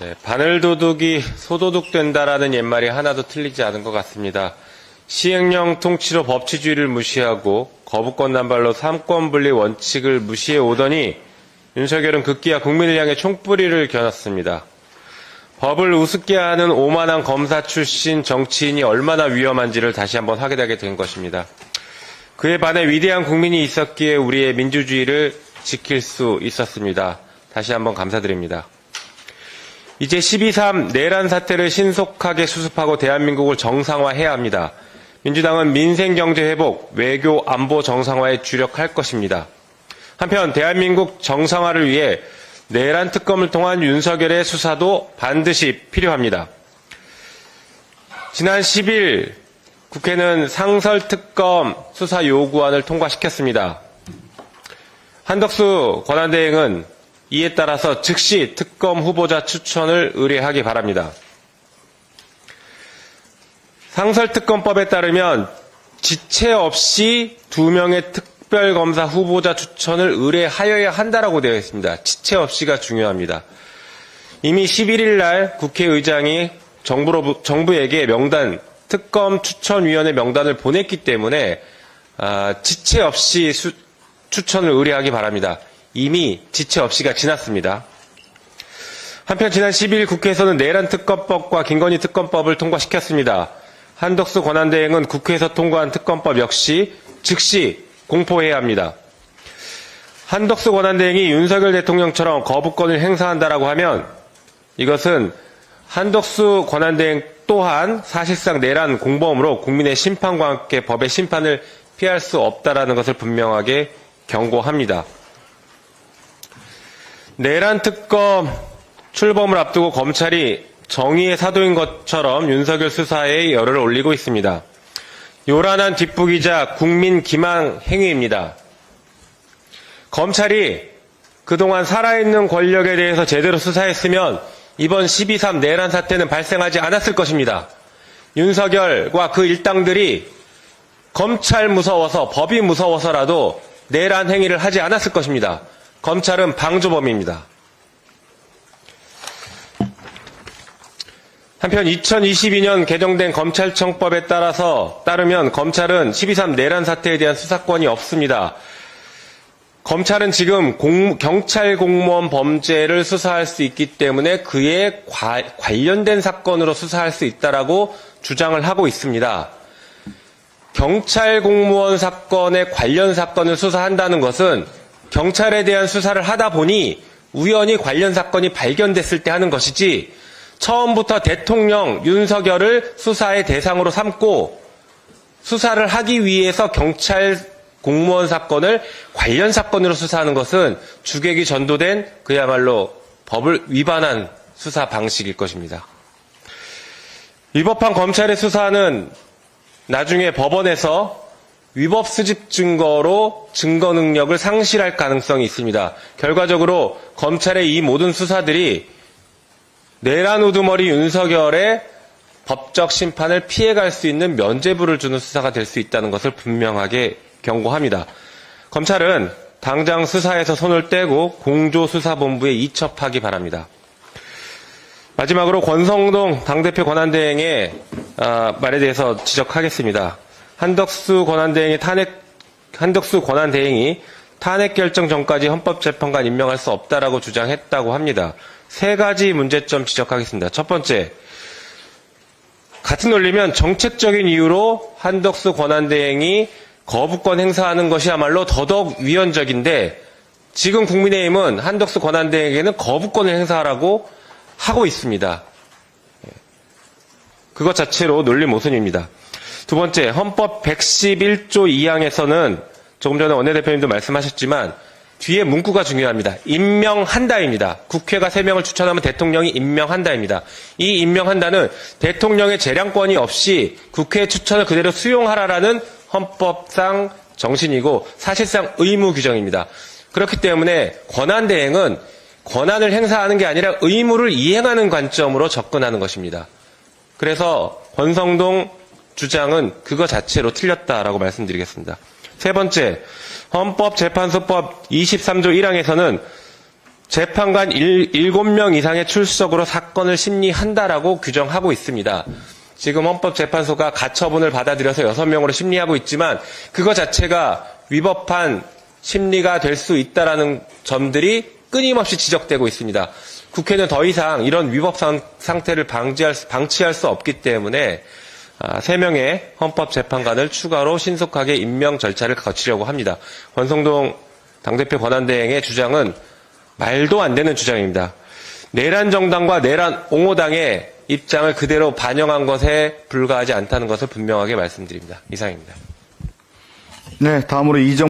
네, 바늘도둑이 소도둑된다라는 옛말이 하나도 틀리지 않은 것 같습니다. 시행령 통치로 법치주의를 무시하고 거부권 남발로 삼권분리 원칙을 무시해 오더니 윤석열은 급기야 국민을 향해 총뿌리를 겨눴습니다. 법을 우습게 하는 오만한 검사 출신 정치인이 얼마나 위험한지를 다시 한번 확인하게 된 것입니다. 그에 반해 위대한 국민이 있었기에 우리의 민주주의를 지킬 수 있었습니다. 다시 한번 감사드립니다. 이제 12.3 내란 사태를 신속하게 수습하고 대한민국을 정상화해야 합니다. 민주당은 민생 경제 회복, 외교 안보 정상화에 주력할 것입니다. 한편 대한민국 정상화를 위해 내란 특검을 통한 윤석열의 수사도 반드시 필요합니다. 지난 10일 국회는 상설특검 수사 요구안을 통과시켰습니다. 한덕수 권한대행은 이에 따라서 즉시 특검 후보자 추천을 의뢰하기 바랍니다. 상설특검법에 따르면 지체 없이 두 명의 특별검사 후보자 추천을 의뢰하여야 한다라고 되어 있습니다. 지체 없이가 중요합니다. 이미 11일 날 국회의장이 정부로, 정부에게 명단, 특검 추천위원회 명단을 보냈기 때문에 아, 지체 없이 수, 추천을 의뢰하기 바랍니다. 이미 지체 없이가 지났습니다. 한편 지난 12일 국회에서는 내란 특검법과 김건희 특검법을 통과시켰습니다. 한덕수 권한대행은 국회에서 통과한 특검법 역시 즉시 공포해야 합니다. 한덕수 권한대행이 윤석열 대통령처럼 거부권을 행사한다라고 하면 이것은 한덕수 권한대행 또한 사실상 내란 공범으로 국민의 심판과 함께 법의 심판을 피할 수 없다라는 것을 분명하게 경고합니다. 내란 특검 출범을 앞두고 검찰이 정의의 사도인 것처럼 윤석열 수사에 열을 올리고 있습니다. 요란한 뒷북이자 국민 기망 행위입니다. 검찰이 그동안 살아있는 권력에 대해서 제대로 수사했으면 이번 12.3 내란 사태는 발생하지 않았을 것입니다. 윤석열과 그 일당들이 검찰 무서워서 법이 무서워서라도 내란 행위를 하지 않았을 것입니다. 검찰은 방조범입니다. 한편 2022년 개정된 검찰청법에 따라서 따르면 검찰은 12.3 내란 사태에 대한 수사권이 없습니다. 검찰은 지금 공, 경찰 공무원 범죄를 수사할 수 있기 때문에 그에 과, 관련된 사건으로 수사할 수 있다라고 주장을 하고 있습니다. 경찰 공무원 사건에 관련 사건을 수사한다는 것은 경찰에 대한 수사를 하다 보니 우연히 관련 사건이 발견됐을 때 하는 것이지 처음부터 대통령 윤석열을 수사의 대상으로 삼고 수사를 하기 위해서 경찰 공무원 사건을 관련 사건으로 수사하는 것은 주객이 전도된 그야말로 법을 위반한 수사 방식일 것입니다. 위법한 검찰의 수사는 나중에 법원에서 위법 수집 증거로 증거 능력을 상실할 가능성이 있습니다. 결과적으로 검찰의 이 모든 수사들이 내란 우두머리 윤석열의 법적 심판을 피해갈 수 있는 면죄부를 주는 수사가 될 수 있다는 것을 분명하게 경고합니다. 검찰은 당장 수사에서 손을 떼고 공조수사본부에 이첩하기 바랍니다. 마지막으로 권성동 당대표 권한대행의 아, 말에 대해서 지적하겠습니다. 한덕수 권한대행이 탄핵, 한덕수 권한대행이 탄핵 결정 전까지 헌법재판관 임명할 수 없다라고 주장했다고 합니다. 세 가지 문제점 지적하겠습니다. 첫 번째, 같은 논리면 정책적인 이유로 한덕수 권한대행이 거부권 행사하는 것이야말로 더더욱 위헌적인데 지금 국민의힘은 한덕수 권한대행에게는 거부권을 행사하라고 하고 있습니다. 그것 자체로 논리 모순입니다. 두 번째, 헌법 111조 2항에서는 조금 전에 원내대표님도 말씀하셨지만 뒤에 문구가 중요합니다. 임명한다입니다. 국회가 3명을 추천하면 대통령이 임명한다입니다. 이 임명한다는 대통령의 재량권이 없이 국회 추천을 그대로 수용하라라는 헌법상 정신이고 사실상 의무 규정입니다. 그렇기 때문에 권한 대행은 권한을 행사하는 게 아니라 의무를 이행하는 관점으로 접근하는 것입니다. 그래서 권성동 주장은 그거 자체로 틀렸다라고 말씀드리겠습니다. 세 번째, 헌법재판소법 23조 1항에서는 재판관 7명 이상의 출석으로 사건을 심리한다라고 규정하고 있습니다. 지금 헌법재판소가 가처분을 받아들여서 6명으로 심리하고 있지만 그거 자체가 위법한 심리가 될 수 있다라는 점들이 끊임없이 지적되고 있습니다. 국회는 더 이상 이런 위법 상- 상태를 방지할, 수- 방치할 수 없기 때문에 아, 3명의 헌법재판관을 추가로 신속하게 임명 절차를 거치려고 합니다. 권성동 당대표 권한대행의 주장은 말도 안 되는 주장입니다. 내란 정당과 내란 옹호당의 입장을 그대로 반영한 것에 불과하지 않다는 것을 분명하게 말씀드립니다. 이상입니다. 네, 다음으로 이정